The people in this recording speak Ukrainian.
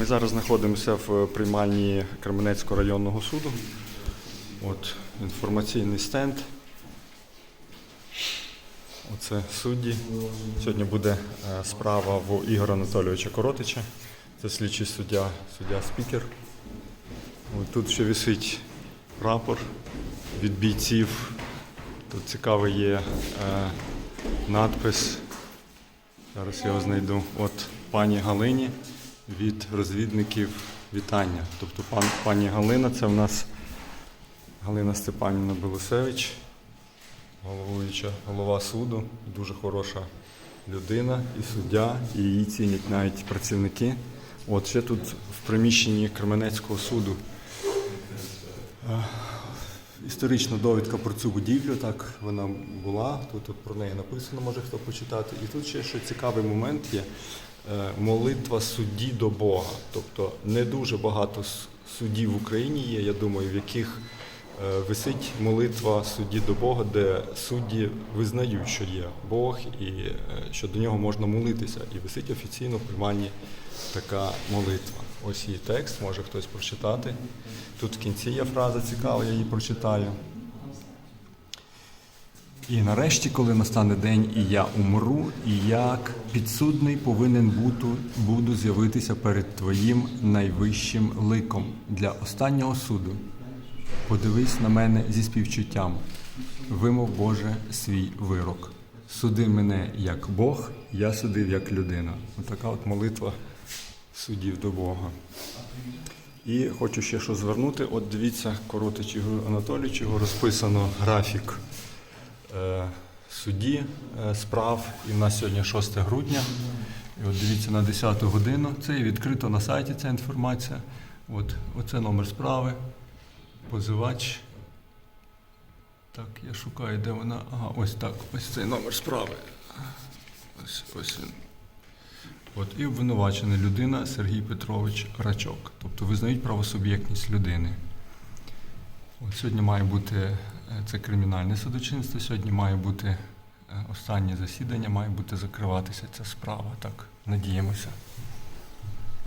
Ми зараз знаходимося в приймальні Кременецького районного суду. От інформаційний стенд. Оце судді. Сьогодні буде е, справа в Ігора Анатолійовича Коротича. Це слідчий суддя, суддя спікер. От тут ще висить прапор від бійців. Тут цікавий є е, надпис. Зараз я його знайду. От пані Галині від розвідників вітання. Тобто пан, пані Галина це в нас Галина Степанівна Белусевич, головуюча голова суду, дуже хороша людина і суддя, і її цінять навіть працівники. От ще тут в приміщенні Кременецького суду е, історична довідка про цю будівлю, так вона була. Тут, про неї написано, може хто почитати. І тут ще що цікавий момент є молитва судді до Бога. Тобто не дуже багато суддів в Україні є, я думаю, в яких е, висить молитва судді до Бога, де судді визнають, що є Бог і е, що до нього можна молитися. І висить офіційно в прийманні така молитва. Ось її текст, може хтось прочитати. Тут в кінці є фраза цікава, я її прочитаю. І нарешті, коли настане день, і я умру, і як підсудний повинен бути, буду з'явитися перед Твоїм найвищим ликом для останнього суду. Подивись на мене зі співчуттям, вимов Боже свій вирок. Суди мене як Бог, я судив як людина. Отака от молитва суддів до Бога. І хочу ще що звернути. От дивіться, коротич Ігор Анатолійович, його розписано графік судді е, справ. І в нас сьогодні 6 грудня. І от дивіться на 10 годину. Це і відкрито на сайті ця інформація. От, оце номер справи. Позивач. Так, я шукаю, де вона. Ага, ось так. Ось цей номер справи. Ось, ось він. От, і обвинувачена людина Сергій Петрович Рачок. Тобто визнають правосуб'єктність людини. От сьогодні має бути е, це кримінальне судочинство, сьогодні має бути останнє засідання, має бути закриватися ця справа. Так, надіємося.